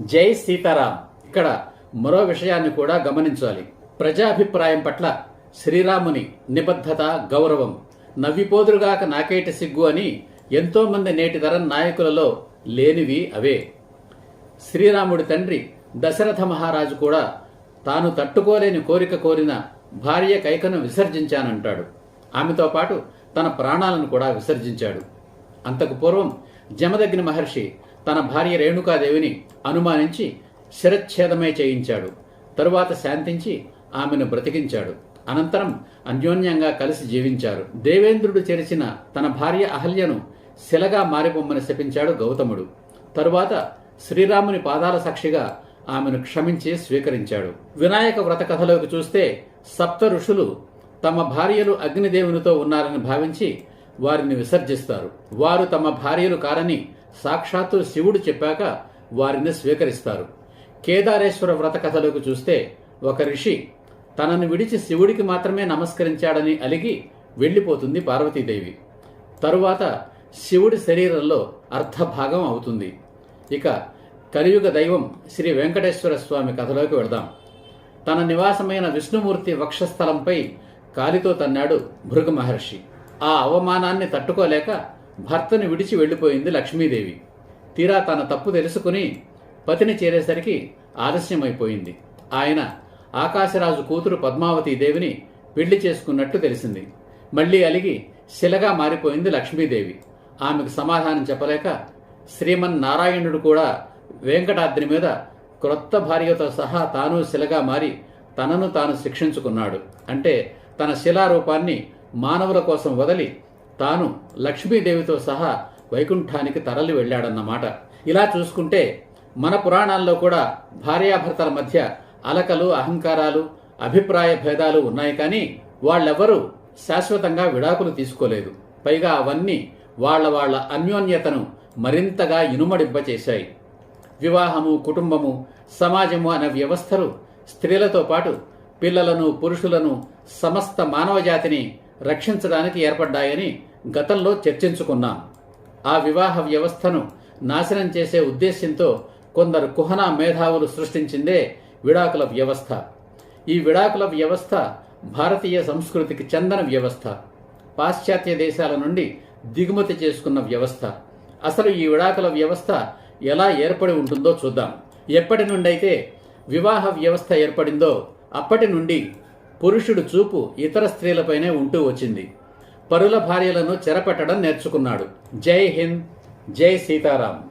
జై సీతారాం. ఇక్కడ మరో విషయాన్ని కూడా గమనించాలి. ప్రజాభిప్రాయం పట్ల శ్రీరాముని నిబద్ధత గౌరవం. నవ్విపోదురుగాక నాకేటి సిగ్గు అని ఎంతోమంది నేటి తరం నాయకులలో లేనివి అవే. శ్రీరాముడి తండ్రి దశరథ మహారాజు కూడా తాను తట్టుకోలేని కోరిక కోరిన భార్య కైకను విసర్జించానంటాడు. ఆమెతో పాటు తన ప్రాణాలను కూడా విసర్జించాడు. అంతకు పూర్వం జమదగ్ని మహర్షి తన భార్య రేణుకాదేవిని అనుమానించి శిరచ్ఛేదమే చేయించాడు. తరువాత శాంతించి ఆమెను బ్రతికించాడు. అనంతరం అన్యోన్యంగా కలిసి జీవించారు. దేవేంద్రుడు చేర్చిన తన భార్య అహల్యను శిలగా మారిపోమ్మని శపించాడు గౌతముడు. తరువాత శ్రీరాముని పాదాల సాక్షిగా ఆమెను క్షమించి స్వీకరించాడు. వినాయక వ్రత కథలోకి చూస్తే సప్త ఋషులు తమ భార్యలు అగ్నిదేవునితో ఉన్నారని భావించి వారిని విసర్జిస్తారు. వారు తమ భార్యలు కారని సాక్షాత్తు శివుడు చెప్పాక వారిని స్వీకరిస్తారు. కేదారేశ్వర వ్రత కథలోకి చూస్తే ఒక ఋషి తనను విడిచి శివుడికి మాత్రమే నమస్కరించాడని అలిగి వెళ్ళిపోతుంది పార్వతీదేవి. తరువాత శివుడి శరీరంలో అర్ధభాగం అవుతుంది. ఇక కలియుగ దైవం శ్రీ వెంకటేశ్వర స్వామి కథలోకి వెళదాం. తన నివాసమైన విష్ణుమూర్తి వక్షస్థలంపై కాలితో తన్నాడు భృగు మహర్షి ఆ అవమానాన్ని తట్టుకోలేక భర్తను విడిచి వెళ్ళిపోయింది లక్ష్మీదేవి. తీరా తన తప్పు తెలుసుకుని పతిని చేరేసరికి ఆలస్యమైపోయింది. ఆయన ఆకాశరాజు కూతురు పద్మావతి దేవిని పెళ్ళి చేసుకున్నట్టు తెలిసింది. మళ్ళీ అలిగి శిలగా మారిపోయింది లక్ష్మీదేవి. ఆమెకు సమాధానం చెప్పలేక శ్రీమన్నారాయణుడు కూడా వెంకటాద్రి మీద క్రొత్త భార్యతో సహా తాను శిలగా మారి తనను తాను శిక్షించుకున్నాడు. అంటే తన శిలారూపాన్ని మానవుల కోసం వదిలి తాను లక్ష్మీదేవితో సహా వైకుంఠానికి తరలి వెళ్ళాడన్నమాట. ఇలా చూసుకుంటే మన పురాణాల్లో కూడా భార్యాభర్తల మధ్య అలకలు అహంకారాలు అభిప్రాయ భేదాలు ఉన్నాయి కానీ వాళ్ళెవ్వరూ శాశ్వతంగా విడాకులు తీసుకోలేదు. పైగా అవన్నీ వాళ్ళ వాళ్ళ అన్యోన్యతను మరింతగా ఇనుమడింపచేశాయి. వివాహము కుటుంబము సమాజము అనే వ్యవస్థలు స్త్రీలతో పాటు పిల్లలను పురుషులను సమస్త మానవజాతిని రక్షించడానికి ఏర్పడ్డాయని గతంలో చర్చించుకున్నాం. ఆ వివాహ వ్యవస్థను నాశనం చేసే ఉద్దేశ్యంతో కొందరు కుహనా మేధావులు సృష్టించిందే విడాకుల వ్యవస్థ. ఈ విడాకుల వ్యవస్థ భారతీయ సంస్కృతికి చందన వ్యవస్థ. పాశ్చాత్య దేశాల నుండి దిగుమతి చేసుకున్న వ్యవస్థ. అసలు ఈ విడాకుల వ్యవస్థ ఎలా ఏర్పడి ఉంటుందో చూద్దాం. ఎప్పటి నుండైతే వివాహ వ్యవస్థ ఏర్పడిందో అప్పటి నుండి పురుషుడు చూపు ఇతర స్త్రీలపైనే ఉంటూ వచ్చింది. పరుల భార్యలను చెరపెట్టడం నేర్చుకున్నాడు. జై హింద్ జై సీతారాం.